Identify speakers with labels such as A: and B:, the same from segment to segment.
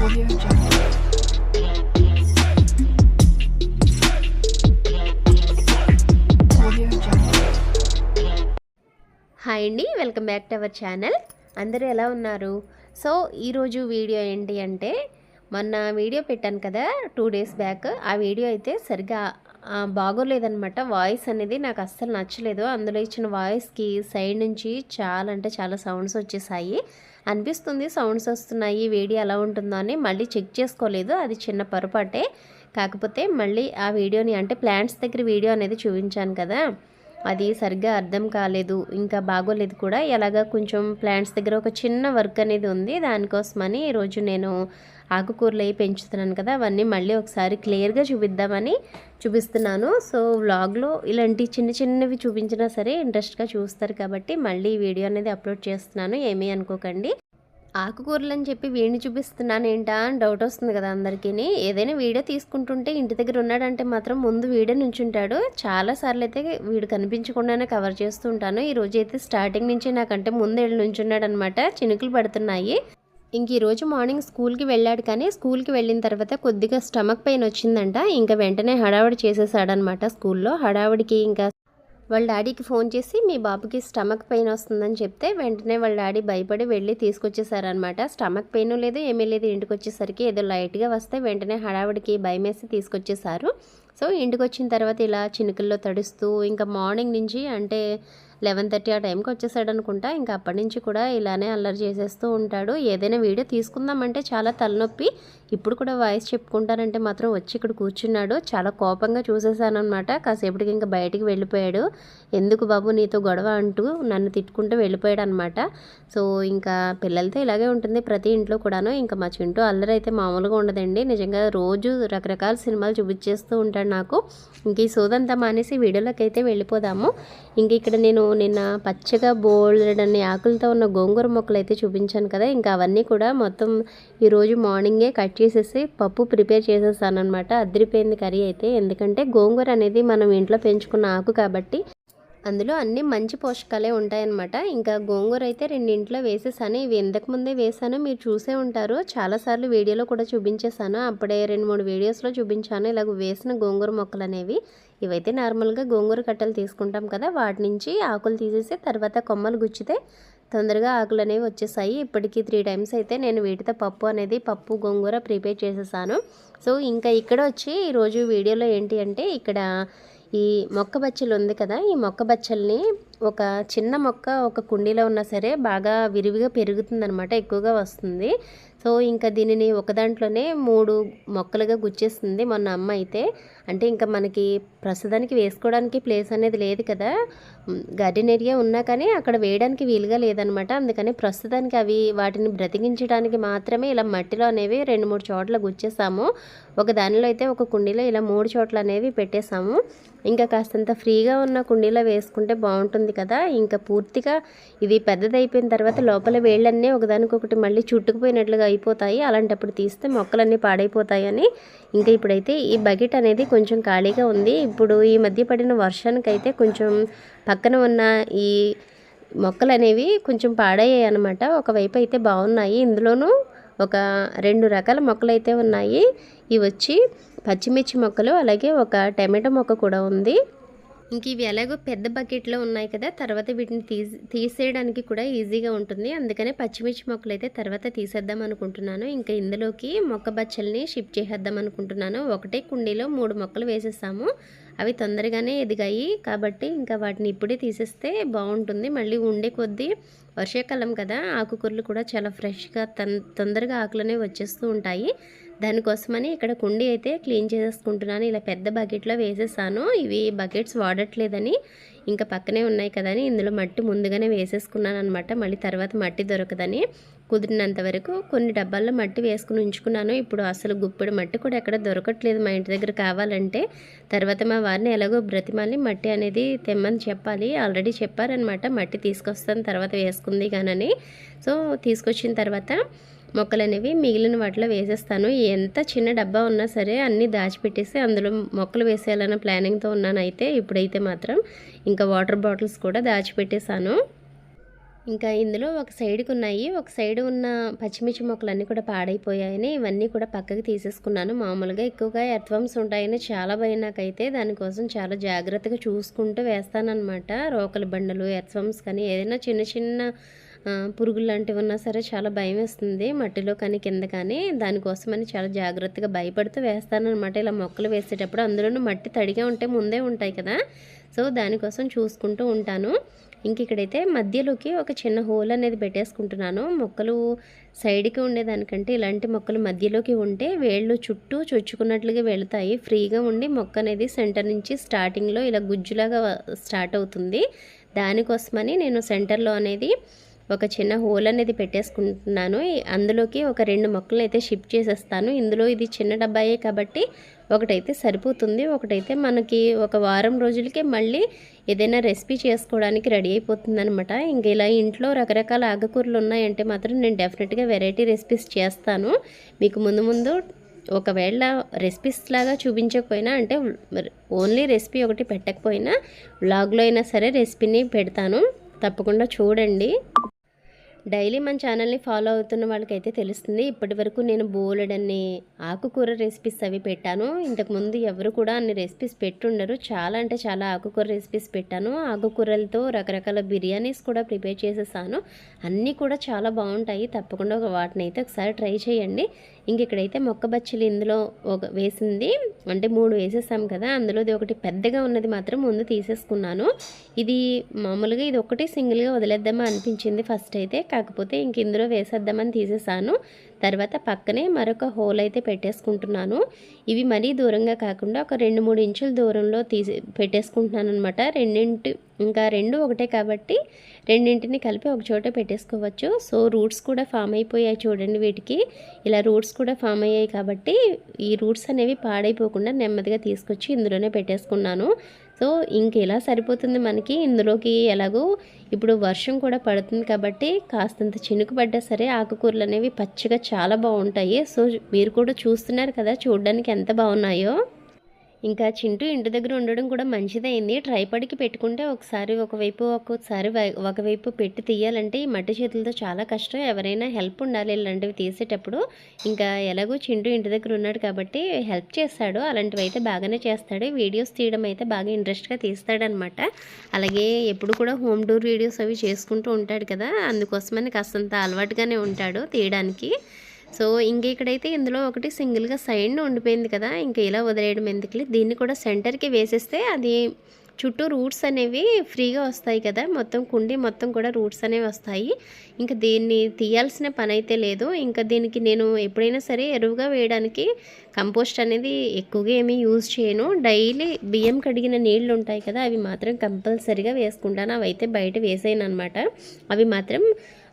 A: Hi అండి welcome back to our channel అందరూ ఎలా ఉన్నారు? సో ఈరోజు వీడియో ఏంటి అంటే మొన్న వీడియో పెట్టాను కదా టూ డేస్ బ్యాక్ ఆ వీడియో అయితే సరిగా బాగోలేదనమాట వాయిస్ అనేది నాకు అస్సలు నచ్చలేదు. అందులో ఇచ్చిన వాయిస్కి సైడ్ నుంచి చాలా అంటే చాలా సౌండ్స్ వచ్చేసాయి. అనిపిస్తుంది. సౌండ్స్ వస్తున్నాయి. వీడియో ఎలా ఉంటుందో అని మళ్ళీ చెక్ చేసుకోలేదు. అది చిన్న పొరపాటే. కాకపోతే మళ్ళీ ఆ వీడియోని అంటే ప్లాంట్స్ దగ్గర వీడియో అనేది చూపించాను కదా. అది సరిగ్గా అర్థం కాలేదు ఇంకా బాగోలేదు కూడా. ఎలాగా కొంచెం ప్లాంట్స్ దగ్గర ఒక చిన్న వర్క్ అనేది ఉంది. దానికోసమని ఈరోజు నేను ఆకుకూరలు అవి పెంచుతున్నాను కదా అవన్నీ మళ్ళీ ఒకసారి క్లియర్గా చూపిద్దామని చూపిస్తున్నాను. సో వ్లాగ్లో ఇలాంటి చిన్న చిన్నవి చూపించినా సరే ఇంట్రెస్ట్గా చూస్తారు కాబట్టి మళ్ళీ వీడియో అనేది అప్లోడ్ చేస్తున్నాను. ఏమీ అనుకోకండి. ఆకుకూరలు అని చెప్పి వీడిని చూపిస్తున్నాను ఏంటా అని డౌట్ వస్తుంది కదా అందరికీ ఏదైనా వీడియో తీసుకుంటుంటే ఇంటి దగ్గర ఉన్నాడంటే మాత్రం ముందు వీడే నుంచుంటాడు. చాలా సార్లు అయితే వీడు కనిపించకుండానే కవర్ చేస్తూ ఉంటాను. ఈ రోజు అయితే స్టార్టింగ్ నుంచి నాకంటే ముందు వెళ్ళి నుంచున్నాడు అనమాట చినుకులు పడుతున్నాయి. ఇంక ఈరోజు మార్నింగ్ స్కూల్కి వెళ్ళాడు కానీ స్కూల్కి వెళ్ళిన తర్వాత కొద్దిగా స్టమక్ పెయిన్ వచ్చిందంట. ఇంకా వెంటనే హడావిడి చేసేసాడనమాట స్కూల్లో హడావిడికి ఇంకా వాళ్ళ డాడీకి ఫోన్ చేసి మీ బాబుకి స్టమక్ పెయిన్ వస్తుందని చెప్తే వెంటనే వాళ్ళ డాడీ భయపడి వెళ్ళి తీసుకొచ్చేసారనమాట స్టమక్ పెయిన్ లేదు ఏమీ లేదు. ఇంటికి వచ్చేసరికి ఏదో లైట్గా వస్తే వెంటనే హడావిడికి భయమేసి తీసుకొచ్చేసారు. సో ఇంటికి వచ్చిన తర్వాత ఇలా చినుకుల్లో తడుస్తూ ఇంకా మార్నింగ్ నుంచి అంటే లెవెన్ థర్టీ ఆ టైంకి వచ్చేసాడు అనుకుంటా ఇంకా అప్పటి నుంచి కూడా ఇలానే అల్లరి చేసేస్తూ ఉంటాడు. ఏదైనా వీడియో తీసుకుందామంటే చాలా తలనొప్పి. ఇప్పుడు కూడా వాయిస్ చెప్పుకుంటానంటే మాత్రం వచ్చి ఇక్కడ కూర్చున్నాడు. చాలా కోపంగా చూసేసానమాట కాసేపటికి ఇంకా బయటికి వెళ్ళిపోయాడు. ఎందుకు బాబు నీతో గొడవ అంటూ నన్ను తిట్టుకుంటూ వెళ్ళిపోయాడు అనమాట సో ఇంకా పిల్లలతో ఇలాగే ఉంటుంది ప్రతి ఇంట్లో కూడాను. ఇంకా మా చింటూ అల్లరి అయితే మామూలుగా ఉండదండి. నిజంగా రోజు రకరకాల సినిమాలు చూపించేస్తూ ఉంటాడు. నాకు. ఇంక ఈ సోదంతా మానేసి వీడియోలోకి అయితే వెళ్ళిపోదాము. ఇంక ఇక్కడ నేను నిన్న పచ్చగా బోల్డ్ అన్ని ఆకులతో ఉన్న గోంగూర మొక్కలు అయితే చూపించాను కదా. ఇంకా అవన్నీ కూడా మొత్తం ఈరోజు మార్నింగే కట్ చేసేసి పప్పు ప్రిపేర్ చేసేసాను అనమాట అదిరిపోయింది కర్రీ అయితే. ఎందుకంటే గోంగూర అనేది మనం ఇంట్లో పెంచుకున్న ఆకు కాబట్టి అందులో అన్ని మంచి పోషకాలే ఉంటాయన్నమాట. ఇంకా గోంగూర అయితే రెండింట్లో వేసేసాను. ఇవి ఇంతకు ముందే వేసాను. మీరు చూసే ఉంటారు. చాలాసార్లు వీడియోలో కూడా చూపించేశాను. అప్పుడే రెండు మూడు వీడియోస్లో చూపించాను. ఇలాగ వేసిన గోంగూర మొక్కలు అనేవి. ఇవైతే నార్మల్గా గోంగూర కట్టలు తీసుకుంటాం కదా. వాటి నుంచి ఆకులు తీసేసి తర్వాత కొమ్మలు గుచ్చితే తొందరగా ఆకులు అనేవి వచ్చేసాయి. ఇప్పటికీ త్రీ టైమ్స్ అయితే నేను వీటితో పప్పు అనేది పప్పు గోంగూర ప్రిపేర్ చేసేసాను. సో ఇంకా ఇక్కడ వచ్చి ఈరోజు వీడియోలో ఏంటి అంటే ఇక్కడ ఈ మొక్క బచ్చలు ఉంది కదా ఈ మొక్క బచ్చల్ని ఒక చిన్న మొక్క ఒక కుండీలో ఉన్నా సరే బాగా విరివిగా పెరుగుతుందనమాట ఎక్కువగా వస్తుంది. సో ఇంకా దీనిని ఒక దాంట్లోనే మూడు మొక్కలుగా గుచ్చేస్తుంది మొన్న అమ్మ అయితే. అంటే ఇంకా మనకి ప్రస్తుతానికి వేసుకోవడానికి ప్లేస్ అనేది లేదు కదా. గార్డెన్ ఏరియా ఉన్నా కానీ అక్కడ వేయడానికి వీలుగా లేదనమాట అందుకని ప్రస్తుతానికి అవి వాటిని బ్రతికించడానికి మాత్రమే ఇలా మట్టిలో అనేవి రెండు మూడు చోట్ల గుచ్చేసాము. ఒక దానిలో అయితే ఒక కుండీలో ఇలా మూడు చోట్ల అనేవి పెట్టేసాము. ఇంకా కాస్తంత ఫ్రీగా ఉన్న కుండీలో వేసుకుంటే బాగుంటుంది కదా. ఇంకా పూర్తిగా ఇది పెద్దదైపోయిన తర్వాత లోపల వేళ్ళన్నీ ఒకదానికొకటి మళ్ళీ చుట్టుకుపోయినట్లుగా అయిపోతాయి. అలాంటప్పుడు తీస్తే మొక్కలన్నీ పాడైపోతాయని ఇంకా ఇప్పుడైతే ఈ బకెట్ అనేది కొంచెం ఖాళీగా ఉంది. ఇప్పుడు ఈ మధ్య పడిన వర్షానికైతే కొంచెం పక్కన ఉన్న ఈ మొక్కలు అనేవి కొంచెం పాడయ్యాయి అనమాట ఒకవైపు అయితే బాగున్నాయి. ఇందులోనూ ఒక రెండు రకాల మొక్కలు అయితే ఉన్నాయి. ఇవి వచ్చి పచ్చిమిర్చి మొక్కలు అలాగే ఒక టమాటో మొక్క కూడా ఉంది. ఇంక ఇవి ఎలాగో పెద్ద బకెట్లో ఉన్నాయి కదా తర్వాత వీటిని తీసి తీసేయడానికి కూడా ఈజీగా ఉంటుంది. అందుకనే పచ్చిమిర్చి మొక్కలు అయితే తర్వాత తీసేద్దాం అనుకుంటున్నాను. ఇంకా ఇందులోకి మొక్క బచ్చల్ని షిఫ్ట్ చేసేద్దాం అనుకుంటున్నాను. ఒకటే కుండీలో మూడు మొక్కలు వేసేసాము. అవి తొందరగానే ఎదిగాయి. కాబట్టి ఇంకా వాటిని ఇప్పుడే తీసేస్తే బాగుంటుంది. మళ్ళీ ఉండే కొద్దీ వర్షాకాలం కదా ఆకుకూరలు కూడా చాలా ఫ్రెష్గా తొం తొందరగా ఆకులనే వచ్చేస్తూ ఉంటాయి. దానికోసమని ఇక్కడ కుండీ అయితే క్లీన్ చేసేసుకుంటున్నాను. ఇలా పెద్ద బకెట్లో వేసేసాను. ఇవి బకెట్స్ వాడట్లేదని ఇంకా పక్కనే ఉన్నాయి కదా అని ఇందులో మట్టి ముందుగానే వేసేసుకున్నాను అనమాట మళ్ళీ తర్వాత మట్టి దొరకదని. కుదిరినంత వరకు కొన్ని డబ్బాల్లో మట్టి వేసుకుని ఉంచుకున్నాను. ఇప్పుడు అసలు గుప్పెడు మట్టి కూడా ఎక్కడ దొరకట్లేదు. మా ఇంటి దగ్గర కావాలంటే తర్వాత మా వారిని ఎలాగో బ్రతిమాలి మట్టి అనేది తెమ్మని చెప్పాలి. ఆల్రెడీ చెప్పారనమాట మట్టి తీసుకొస్తాను తర్వాత వేసుకుంది కానని సో తీసుకొచ్చిన తర్వాత మొక్కలు అనేవి మిగిలిన వాటిలో వేసేస్తాను. ఎంత చిన్న డబ్బా ఉన్నా సరే అన్నీ దాచిపెట్టేసి అందులో మొక్కలు వేసేయాలన్న ప్లానింగ్తో ఉన్నాను అయితే ఇప్పుడైతే మాత్రం ఇంకా వాటర్ బాటిల్స్ కూడా దాచిపెట్టేశాను. ఇంకా ఇందులో ఒక సైడ్కి ఉన్నాయి. ఒక సైడ్ ఉన్న పచ్చిమిర్చి మొక్కలన్నీ కూడా పాడైపోయాయని ఇవన్నీ కూడా పక్కకి తీసేసుకున్నాను. మామూలుగా ఎక్కువగా ఎర్త్వమ్స్ ఉంటాయని చాలా భయం నాకైతే. దానికోసం చాలా జాగ్రత్తగా చూసుకుంటూ వేస్తానన్నమాట. రోకలి బండలు ఎర్త్వమ్స్ కానీ ఏదైనా చిన్న చిన్న పురుగులు లాంటివి ఉన్నా సరే చాలా భయం వేస్తుంది. మట్టిలో కానీ కింద కానీ దానికోసమని చాలా జాగ్రత్తగా భయపడుతూ వేస్తానన్నమాట. ఇలా మొక్కలు వేసేటప్పుడు అందులోనూ మట్టి తడిగా ఉంటే ముందే ఉంటాయి కదా. సో దానికోసం చూసుకుంటూ ఉంటాను. ఇంక ఇక్కడైతే మధ్యలోకి ఒక చిన్న హోల్ అనేది పెట్టేసుకుంటున్నాను. మొక్కలు సైడ్కి ఉండేదానికంటే ఇలాంటి మొక్కలు మధ్యలోకి ఉంటే వేళ్ళు చుట్టూ చొచ్చుకున్నట్లుగా వెళతాయి. ఫ్రీగా ఉండి మొక్క అనేది సెంటర్ నుంచి స్టార్టింగ్లో ఇలా గుజ్జులాగా స్టార్ట్ అవుతుంది. దానికోసమని నేను సెంటర్లో అనేది ఒక చిన్న హోల్ అనేది పెట్టేసుకుంటున్నాను. అందులోకి ఒక రెండు మొక్కలు అయితే షిఫ్ట్ చేసేస్తాను. ఇందులో ఇది చిన్న డబ్బాయే కాబట్టి ఒకటైతే సరిపోతుంది. ఒకటైతే మనకి ఒక వారం రోజులకే మళ్ళీ ఏదైనా రెసిపీ చేసుకోవడానికి రెడీ అయిపోతుంది అనమాట ఇంక ఇలా ఇంట్లో రకరకాల ఆకుకూరలు ఉన్నాయంటే మాత్రం నేను డెఫినెట్గా వెరైటీ రెసిపీస్ చేస్తాను. మీకు ముందు ముందు ఒకవేళ రెసిపీస్ లాగా చూపించకపోయినా అంటే ఓన్లీ రెసిపీ ఒకటి పెట్టకపోయినా వ్లాగ్లో అయినా సరే రెసిపీని పెడతాను. తప్పకుండా చూడండి. డైలీ మన ఛానల్ని ఫాలో అవుతున్న వాళ్ళకైతే తెలుస్తుంది. ఇప్పటి వరకు నేను బోలెడన్ని ఆకుకూర రెసిపీస్ అవి పెట్టాను. ఇంతకుముందు ఎవరు కూడా అన్ని రెసిపీస్ పెట్టుండరు. చాలా అంటే చాలా ఆకుకూర రెసిపీస్ పెట్టాను. ఆకుకూరలతో రకరకాల బిర్యానీస్ కూడా ప్రిపేర్ చేసేసాను. అన్నీ కూడా చాలా బాగుంటాయి. తప్పకుండా ఒక వాటిని అయితే ఒకసారి ట్రై చేయండి. ఇంక ఇక్కడైతే మొక్క బచ్చలు ఇందులో ఒక వేసింది. అంటే మూడు వేసేసాం కదా అందులోది ఒకటి పెద్దగా ఉన్నది మాత్రం ముందు తీసేసుకున్నాను. ఇది మామూలుగా ఇది ఒకటి సింగిల్గా వదిలేద్దామా అనిపించింది ఫస్ట్ అయితే కాకపోతే ఇంక ఇందులో వేసేద్దామని తీసేసాను. తర్వాత పక్కనే మరొక హోల్ అయితే పెట్టేసుకుంటున్నాను. ఇవి మరీ దూరంగా కాకుండా ఒక రెండు మూడు ఇంచుల దూరంలో తీసి పెట్టేసుకుంటున్నాను అనమాట రెండింటి ఇంకా రెండు ఒకటే కాబట్టి రెండింటిని కలిపి ఒక చోట పెట్టేసుకోవచ్చు. సో రూట్స్ కూడా ఫామ్ అయిపోయాయి చూడండి వీటికి. ఇలా రూట్స్ కూడా ఫామ్ అయ్యాయి కాబట్టి ఈ రూట్స్ అనేవి పాడైపోకుండా నెమ్మదిగా తీసుకొచ్చి ఇందులోనే పెట్టేసుకున్నాను. సో ఇంక ఇలా సరిపోతుంది మనకి? ఇందులోకి ఎలాగో ఇప్పుడు వర్షం కూడా పడుతుంది కాబట్టి కాస్తంత చినుకు పడ్డా సరే ఆకుకూరలు అనేవి పచ్చిగా చాలా బాగుంటాయి. సో మీరు కూడా చూస్తున్నారు కదా చూడడానికి ఎంత బాగున్నాయో. ఇంకా చింటూ ఇంటి దగ్గర ఉండడం కూడా మంచిదైంది ట్రైపడికి పెట్టుకుంటే ఒకసారి ఒకవైపు ఒక్కొక్కసారి వై- ఒకవైపు పెట్టి తీయాలంటే ఈ మట్టి చేతులతో చాలా కష్టం. ఎవరైనా హెల్ప్ ఉండాలి ఇలాంటివి తీసేటప్పుడు. ఇంకా ఎలాగో చింటూ ఇంటి దగ్గర ఉన్నాడు కాబట్టి హెల్ప్ చేస్తాడు. అలాంటివి అయితే బాగానే చేస్తాడు. వీడియోస్ తీయడం అయితే బాగా ఇంట్రెస్ట్గా తీస్తాడనమాట. అలాగే ఎప్పుడు కూడా హోమ్ డోర్ వీడియోస్ అవి చేసుకుంటూ ఉంటాడు కదా. అందుకోసమని కాస్తంత అలవాటుగానే ఉంటాడు తీయడానికి. సో ఇంక ఇక్కడైతే ఇందులో ఒకటి సింగిల్గా సైడ్ ఉండిపోయింది కదా ఇంకా ఇలా వదిలేయడం ఎందుకులే? దీన్ని కూడా సెంటర్కి వేసేస్తే అది చుట్టూ రూట్స్ అనేవి ఫ్రీగా వస్తాయి కదా మొత్తం కుండి మొత్తం కూడా రూట్స్ అనేవి వస్తాయి. ఇంకా దీన్ని తీయాల్సిన పని అయితే లేదు. ఇంకా దీనికి నేను ఎప్పుడైనా సరే ఎరువుగా వేయడానికి కంపోస్ట్ అనేది ఎక్కువగా ఏమీ యూజ్ చేయను. డైలీ బియ్యం కడిగిన నీళ్ళు ఉంటాయి కదా అవి మాత్రం కంపల్సరీగా వేసుకుంటాను. అవి అయితే బయట వేసేయను అనమాట అవి మాత్రం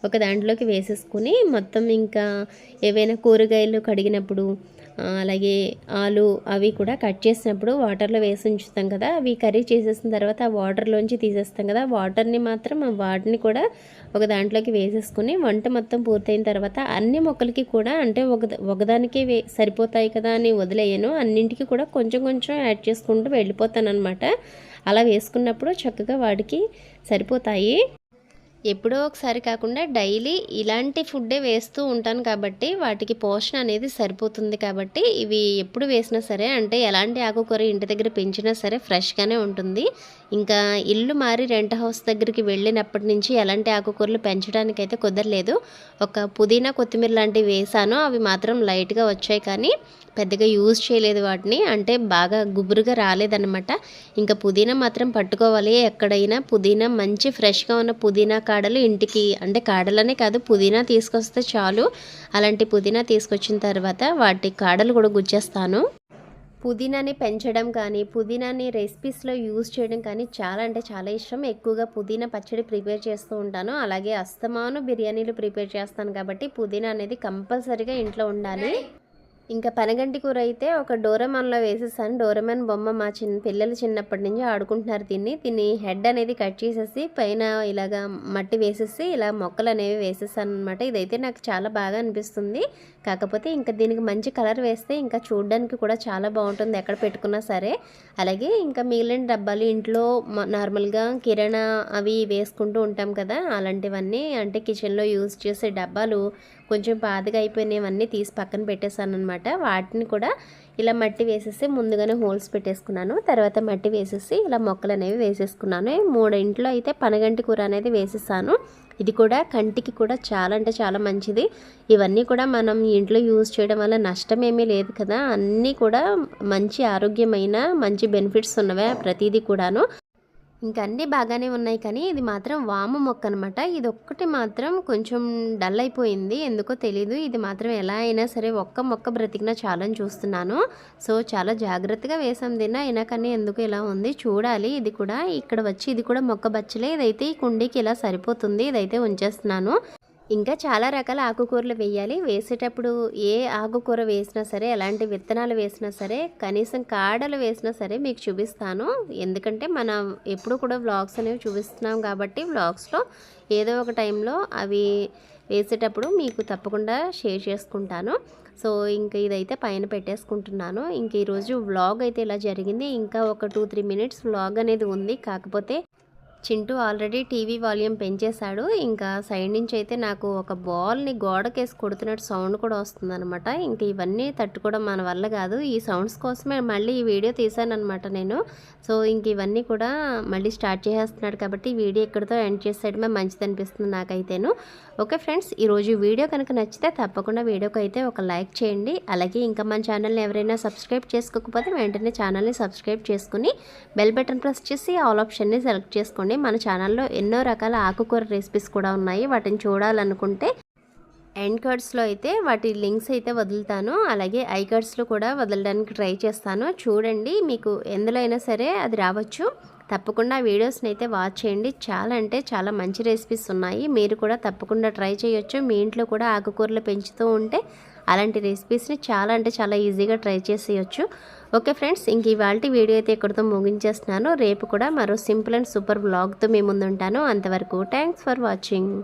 A: ఒక దాంట్లోకి వేసేసుకుని మొత్తం ఇంకా ఏవైనా కూరగాయలు కడిగినప్పుడు అలాగే ఆలు అవి కూడా కట్ చేసినప్పుడు వాటర్లో వేసి ఉంచుతాం కదా అవి కర్రీ చేసేసిన తర్వాత ఆ వాటర్లోంచి తీసేస్తాం కదా వాటర్ని మాత్రం వాటిని కూడా ఒక దాంట్లోకి వేసేసుకుని వంట మొత్తం పూర్తయిన తర్వాత అన్ని మొక్కలకి కూడా అంటే ఒక ఒకదానికే వే సరిపోతాయి కదా అని వదిలేయను అన్నింటికి కూడా కొంచెం కొంచెం యాడ్ చేసుకుంటూ వెళ్ళిపోతాను అనమాట అలా వేసుకున్నప్పుడు చక్కగా వాటికి సరిపోతాయి. ఎప్పుడో ఒకసారి కాకుండా డైలీ ఇలాంటి ఫుడ్డే వేస్తూ ఉంటాను కాబట్టి వాటికి పోషణ అనేది సరిపోతుంది కాబట్టి ఇవి ఎప్పుడు వేసినా సరే అంటే ఎలాంటి ఆకుకూర ఇంటి దగ్గర పెంచినా సరే ఫ్రెష్గానే ఉంటుంది. ఇంకా ఇల్లు మారి రెంట్ హౌస్ దగ్గరికి వెళ్ళినప్పటి నుంచి ఎలాంటి ఆకుకూరలు పెంచడానికి అయితే కుదరలేదు. ఒక పుదీనా కొత్తిమీర లాంటివి వేసాను. అవి మాత్రం లైట్గా వచ్చాయి కానీ పెద్దగా యూజ్ చేయలేదు వాటిని. అంటే బాగా గుబురుగా రాలేదన్నమాట. ఇంకా పుదీనా మాత్రం పట్టుకోవాలి. ఎక్కడైనా పుదీనా మంచి ఫ్రెష్గా ఉన్న పుదీనా కాడలు ఇంటికి అంటే కాడలనే కాదు పుదీనా తీసుకొస్తే చాలు. అలాంటి పుదీనా తీసుకొచ్చిన తర్వాత వాటి కాడలు కూడా గుచ్చేస్తాను. పుదీనాని పెంచడం కానీ పుదీనాని రెసిపీస్లో యూజ్ చేయడం కానీ చాలా అంటే చాలా ఇష్టం. ఎక్కువగా పుదీనా పచ్చడి ప్రిపేర్ చేస్తూ ఉంటాను. అలాగే అస్తమాను బిర్యానీలు ప్రిపేర్ చేస్తాను కాబట్టి పుదీనా అనేది కంపల్సరీగా ఇంట్లో ఉండాలి. ఇంకా పనగంటి కూర అయితే ఒక డోరమాన్లో వేసేసాను. డోరమాన్ బొమ్మ మా చిన్న పిల్లలు చిన్నప్పటి నుంచి ఆడుకుంటున్నారు దీన్ని. దీన్ని హెడ్ అనేది కట్ చేసేసి పైన ఇలాగా మట్టి వేసేసి ఇలా మొక్కలు అనేవి వేసేసాను అనమాట ఇదైతే నాకు చాలా బాగా అనిపిస్తుంది. కాకపోతే ఇంకా దీనికి మంచి కలర్ వేస్తే ఇంకా చూడడానికి కూడా చాలా బాగుంటుంది ఎక్కడ పెట్టుకున్నా సరే. అలాగే ఇంకా మిగిలిన డబ్బాలు ఇంట్లో మ- నార్మల్గా కిరాణా అవి వేసుకుంటూ ఉంటాం కదా అలాంటివన్నీ అంటే కిచెన్లో యూజ్ చేసే డబ్బాలు కొంచెం పాతగా అయిపోయినవన్నీ తీసి పక్కన పెట్టేశాను అనమాట వాటిని కూడా ఇలా మట్టి వేసేసి ముందుగానే హోల్స్ పెట్టేసుకున్నాను. తర్వాత మట్టి వేసేసి ఇలా మొక్కలు అనేవి వేసేసుకున్నాను. మూడింట్లో అయితే పనగంటి కూర అనేది వేసేసాను. ఇది కూడా కంటికి కూడా చాలా అంటే చాలా మంచిది. ఇవన్నీ కూడా మనం ఇంట్లో యూజ్ చేయడం వల్ల నష్టం ఏమీ లేదు కదా. అన్నీ కూడా మంచి ఆరోగ్యమైన మంచి బెనిఫిట్స్ ఉన్నవే ప్రతిదీ కూడాను. ఇంకా అన్నీ బాగానే ఉన్నాయి కానీ ఇది మాత్రం వాము మొక్క అనమాట ఇది ఒక్కటి మాత్రం కొంచెం డల్ అయిపోయింది. ఎందుకో తెలీదు. ఇది మాత్రం ఎలా అయినా సరే ఒక్క మొక్క బ్రతికినా చాలని చూస్తున్నాను. సో చాలా జాగ్రత్తగా వేసాం. దీన్ని అయినా కానీ ఎందుకు ఇలా ఉంది. చూడాలి. ఇది కూడా ఇక్కడ వచ్చి ఇది కూడా మొక్క బచ్చలే. ఇదైతే ఈ కుండీకి ఇలా సరిపోతుంది. ఇదైతే ఉంచేస్తున్నాను. ఇంకా చాలా రకాల ఆకుకూరలు వేయాలి. వేసేటప్పుడు ఏ ఆకుకూర వేసినా సరే ఎలాంటి విత్తనాలు వేసినా సరే కనీసం కాడలు వేసినా సరే మీకు చూపిస్తాను. ఎందుకంటే మనం ఎప్పుడు కూడా వ్లాగ్స్ అనేవి చూపిస్తున్నాం కాబట్టి వ్లాగ్స్లో ఏదో ఒక టైంలో అవి వేసేటప్పుడు మీకు తప్పకుండా షేర్ చేసుకుంటాను. సో ఇంకా ఇదైతే పైన పెట్టేసుకుంటున్నాను. ఇంక ఈరోజు వ్లాగ్ అయితే ఇలా జరిగింది. ఇంకా ఒక టూ త్రీ మినిట్స్ వ్లాగ్ అనేది ఉంది. కాకపోతే చింటూ ఆల్రెడీ టీవీ వాల్యూమ్ పెంచేశాడు. ఇంకా సైడ్ నుంచి అయితే నాకు ఒక బాల్ని గోడకేసి కొడుతున్నట్టు సౌండ్ కూడా వస్తుందన్నమాట. ఇంకా ఇవన్నీ తట్టుకోవడం మన వల్ల కాదు. ఈ సౌండ్స్ కోసమే మళ్ళీ ఈ వీడియో అనమాట నేను. సో ఇంక ఇవన్నీ కూడా మళ్ళీ స్టార్ట్ చేసేస్తున్నాడు కాబట్టి వీడియో ఇక్కడితో ఎండ్ చేసేయడమే మంచిది అనిపిస్తుంది నాకైతేను. ఓకే ఫ్రెండ్స్ ఈరోజు వీడియో కనుక నచ్చితే తప్పకుండా వీడియోకి అయితే ఒక లైక్ చేయండి. అలాగే ఇంకా మన ఛానల్ని ఎవరైనా సబ్స్క్రైబ్ చేసుకోకపోతే వెంటనే ఛానల్ని సబ్స్క్రైబ్ చేసుకుని బెల్ బటన్ ప్రెస్ చేసి ఆల్ ఆప్షన్ని సెలెక్ట్ చేసుకోండి. మన ఛానల్లో ఎన్నో రకాల ఆకుకూర రెసిపీస్ కూడా ఉన్నాయి. వాటిని చూడాలనుకుంటే ఎండ్ కార్డ్స్లో అయితే వాటి లింక్స్ అయితే వదులుతాను. అలాగే ఐ కార్డ్స్లో కూడా వదలడానికి ట్రై చేస్తాను. చూడండి మీకు ఎందులో అయినా సరే అది రావచ్చు. తప్పకుండా వీడియోస్ని అయితే వాచ్ చేయండి. చాలా అంటే చాలా మంచి రెసిపీస్ ఉన్నాయి. మీరు కూడా తప్పకుండా ట్రై చేయొచ్చు. మీ ఇంట్లో కూడా ఆకుకూరలు పెంచుతూ ఉంటే అలాంటి రెసిపీస్ని చాలా అంటే చాలా ఈజీగా ట్రై చేసేయచ్చు. ఓకే ఫ్రెండ్స్ ఇంక ఇవాళ వీడియో అయితే ఇక్కడితో ముగించేస్తున్నాను. రేపు కూడా మరో సింపుల్ అండ్ సూపర్ బ్లాగ్తో మీ ముందుంటాను. అంతవరకు థ్యాంక్స్ ఫర్ వాచింగ్